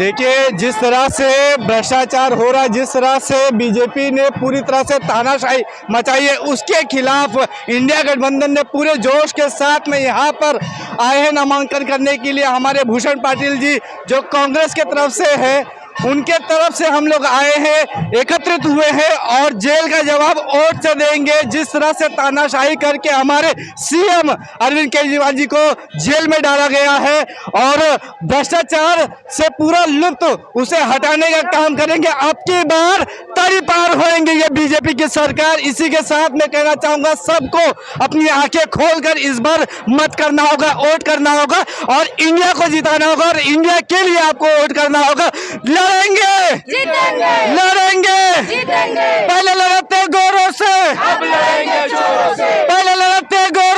देखिए, जिस तरह से भ्रष्टाचार हो रहा है, जिस तरह से बीजेपी ने पूरी तरह से तानाशाही मचाई है, उसके खिलाफ इंडिया गठबंधन ने पूरे जोश के साथ में यहाँ पर आए हैं नामांकन करने के लिए। हमारे भूषण पाटिल जी, जो कांग्रेस के तरफ़ से है उनके तरफ़ से हम लोग आए हैं, एकत्रित हुए हैं और जेल का जवाब वोट से देंगे। जिस तरह से तानाशाही करके हमारे सीएम अरविंद केजरीवाल जी को जेल में डाला गया है और भ्रष्टाचार से पूरा लुप्त उसे हटाने का काम करेंगे, अब की बार तरी पार होएँगे ये बीजेपी की सरकार। इसी के साथ मैं कहना चाहूँगा, सबको अपनी आँखें खोलकर इस बार मत करना होगा, वोट करना होगा और इंडिया को जिताना होगा और इंडिया के लिए आपको वोट करना होगा। लड़ेंगे जीतेंगे. लड़ेंगे जीतेंगे. पहले लड़ते गौरव से अब लड़ेंगे चोरों से पहले लड़ते गौरव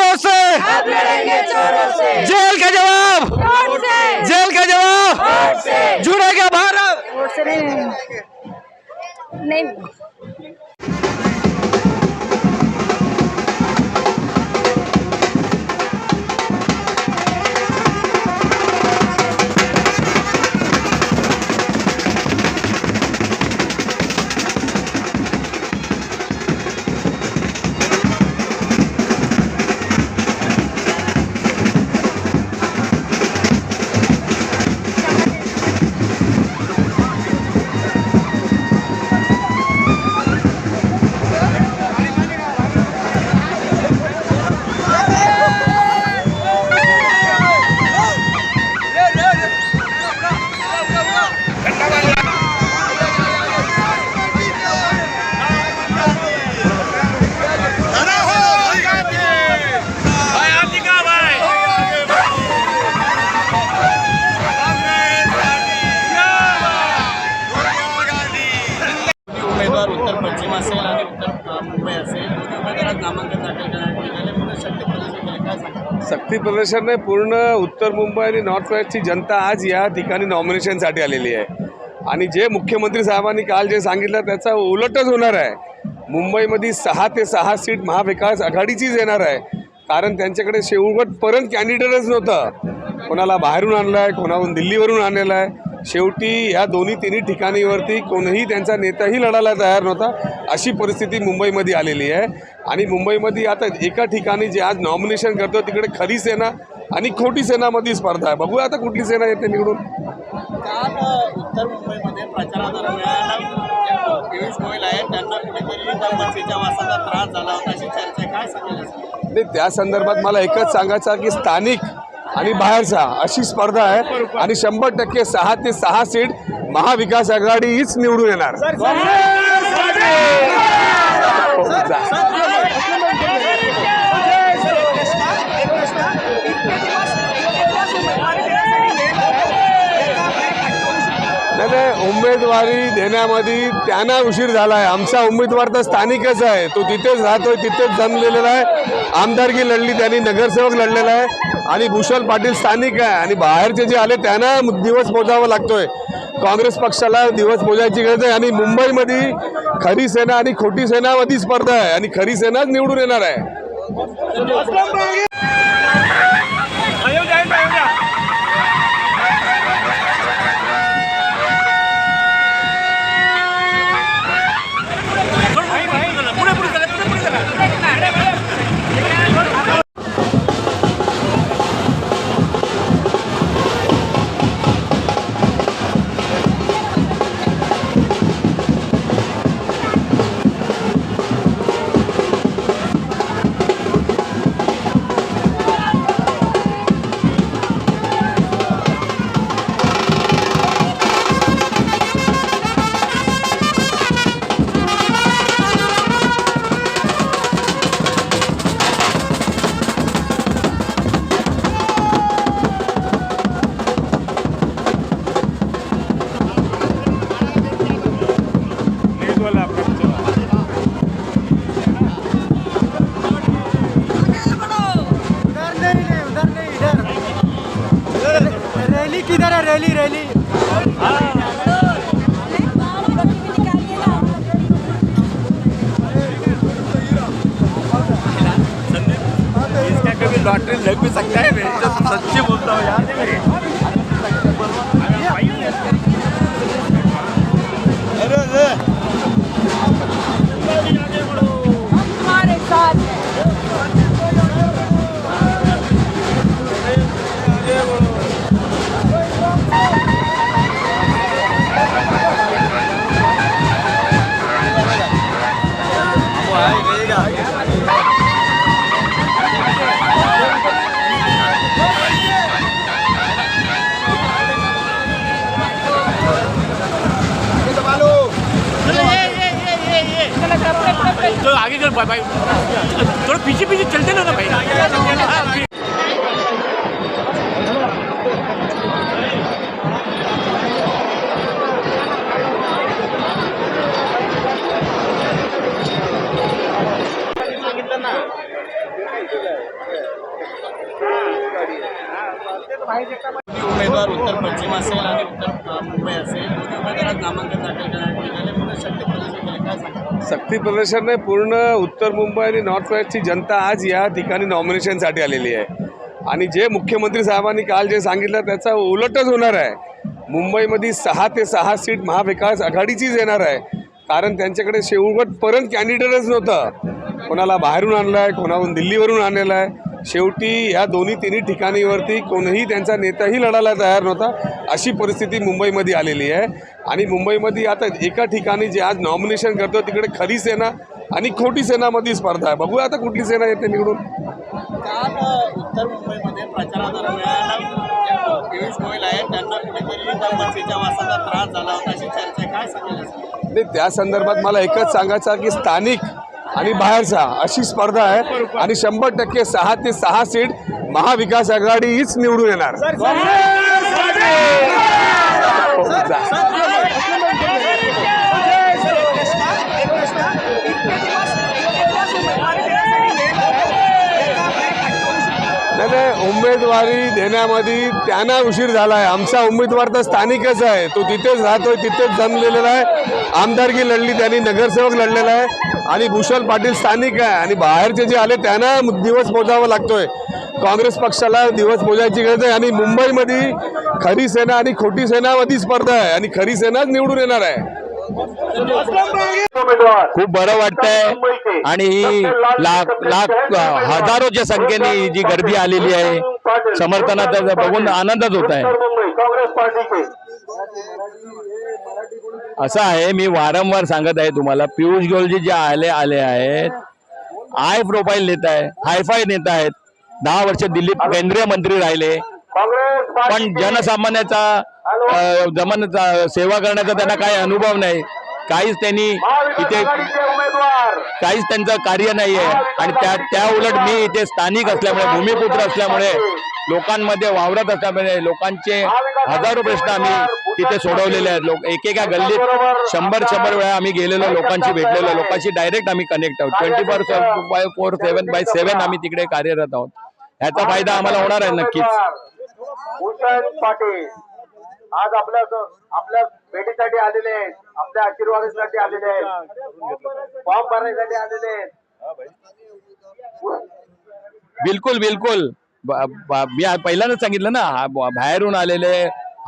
मुंबई असेल उमेदवारात नामांकन दाखल करण्यात निघाले. म्हणून शक्ती प्रदर्शन काय सांगा पूर्ण उत्तर मुंबई आणि नॉर्थ वेस्टची जनता आज या ठिकाणी नॉमिनेशनसाठी आलेली आहे. आणि जे मुख्यमंत्री साहेबांनी काल जे सांगितलं त्याचा उलटच होणार आहे. मुंबईमध्ये सहा ते सहा सीट महाविकास आघाडीचीच येणार आहे. कारण त्यांच्याकडे शेवटपर्यंत कॅन्डिडेटच नव्हतं. कोणाला बाहेरून आणलं आहे कोणाहून दिल्लीवरून आणलेलं आहे. शेवटी या दोन्ही तिन्ही ठिकाणीवरती कोणीही त्यांचा नेताही लढायला तयार नव्हता अशी परिस्थिती मुंबईमध्ये आलेली आहे. आणि मुंबईमध्ये आता एका ठिकाणी जे आज नॉमिनेशन करतो तिकडे खरी सेना आणि खोटी सेनामध्ये स्पर्धा आहे. बघूया आता कुठली सेना येते निवडून. काल अ, उत्तर मुंबईमध्ये प्रचारादरम्यान जे पियुष गोयल आहेत. त्यांना कुठेतरी तंबाखूच्या वासाचा त्रास झाला होता अशी चर्चा आहे. काय सांगायला नाही त्या संदर्भात मला एकच सांगायचं की स्थानिक आणि बाहेरचा अशी स्पर्धा आहे. आणि शंभर टक्के सहा ते सहा सीट महाविकास आघाडी हीच निवडून येणार. उमेदवारी देण्यामध्ये त्यांना उशीर झाला आहे आमचा उमेदवार तर स्थानिकच आहे. तो तिथेच राहतोय तिथेच जन्मलेला आहे. आमदारकी लढली त्यांनी नगरसेवक लढलेला आहे. आणि भूषण पाटील स्थानिक आहे. आणि बाहेरचे जे आले त्यांना दिवस मोजावा लागतोय. काँग्रेस पक्षाला दिवस मोजायची गरज आहे. आणि मुंबईमध्ये खरी सेना आणि खोटी सेनामध्ये स्पर्धा आहे. आणि खरी सेनाच निवडून येणार आहे. आगे चल भाई थोड़ा पीछे पीछे चलते ना ना भाई उमेदवार उत्तर पश्चिम असेल आणि उत्तर मुंबई असेल. उमेदवारात नामांकन दाखल करण्यात निघाले. म्हणून शक्ती प्रदर्शन काय सांगा शक्ती प्रदर्शन नाही पूर्ण उत्तर मुंबई आणि नॉर्थ वेस्टची जनता आज या ठिकाणी नॉमिनेशनसाठी आलेली आहे. आणि जे मुख्यमंत्री साहेबांनी काल जे सांगितलं त्याचा उलटच होणार आहे. मुंबईमध्ये सहा ते सहा सीट महाविकास आघाडीचीच येणार आहे. कारण त्यांच्याकडे शेवटपर्यंत कॅन्डिडेटच नव्हतं. कोणाला बाहेरून आणलं आहे कोणाहून दिल्लीवरून आणलेलं आहे. शेवटी या दोन्ही तिन्ही ठिकाणीवरती कोणीही त्यांचा नेताही लढायला तयार नव्हता अशी परिस्थिती मुंबईमध्ये आलेली आहे. आणि मुंबईमध्ये आता एका ठिकाणी जे आज नॉमिनेशन करतो तिकडे खरी सेना आणि खोटी सेनामध्ये स्पर्धा आहे. बघूया आता कुठली सेना येते निवडून. काल अ, उत्तर मुंबईमध्ये प्रचारादरम्यान जे पियुष गोयल आहेत. त्यांना कुठेतरी तंबाखूच्या वासाचा त्रास झाला होता अशी चर्चा आहे. काय सांगेल? नाही त्या संदर्भात मला एकच सांगायचं की स्थानिक आणि बाहेरचा अशी स्पर्धा आहे आणि शंभर टक्के सहा ते सहा सीट महाविकास आघाडी हीच निवडून येणार उमेदवारी देण्यामध्ये त्यांना उशीर झाला आहे आमचा उमेदवार तर स्थानिकच आहे. तो तिथेच राहतोय तिथेच जमलेला आहे. आमदारकी लढली त्यांनी नगरसेवक लढलेला आहे. आणि भूषण पाटील स्थानिक आहे. आणि बाहेरचे जे आले त्यांना दिवस मोजावा लागतोय. काँग्रेस पक्षाला दिवस मोजायची गरज आहे. आणि मुंबईमध्ये खरी सेना आणि खोटी सेनामध्ये स्पर्धा आहे. आणि खरी सेनाच निवडून येणार आहे. खूप बरं वाटतंय. आणि ही लाख लाख हजारोच्या संख्येने ही जी गर्दी आलेली आहे समर्थनाचा बघून आनंदच होत आहे. असं आहे मी वारंवार सांगत आहे तुम्हाला पियुष गोलजी जे आले आले आहेत हाय प्रोफाईल नेता आहे हायफाय नेता आहेत. दहा वर्ष दिल्लीत केंद्रीय मंत्री राहिले. पण जनसामान्याचा अ, जमान्याचा सेवा करण्याचा त्यांना काही अनुभव नाही. काहीच त्यांनी इथे काहीच त्यांचं कार्य नाही आहे आणि त्या त्या उलट मी इथे स्थानिक असल्यामुळे भूमिपुत्र असल्यामुळे लोकांमध्ये वावरत असल्यामुळे लोकांचे हजारो प्रश्न आम्ही तिथे सोडवलेले आहेत. लोक एकेका गल्लीत शंभर शंभर वेळा आम्ही गेलेलो लोकांशी भेटलेलो लोकांशी डायरेक्ट आम्ही कनेक्ट आहोत. Twenty four by four seven by seven आम्ही तिकडे कार्यरत आहोत. ह्याचा फायदा आम्हाला होणार आहे नक्कीच. आज आपल्या आपल्या भेटीसाठी आलेले आहेत. आपल्या आशीर्वादासाठी आलेले आहेत. फॉर्म भरण्यासाठी आलेले आहेत. बिलकुल बिलकुल. मी पहिल्यांदाच सांगितलं ना बाहेरून आलेले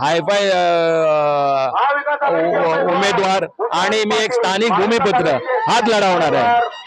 हायफाय उमेदवार आणि मी एक स्थानिक भूमिपुत्र. हाच लढा होणार आहे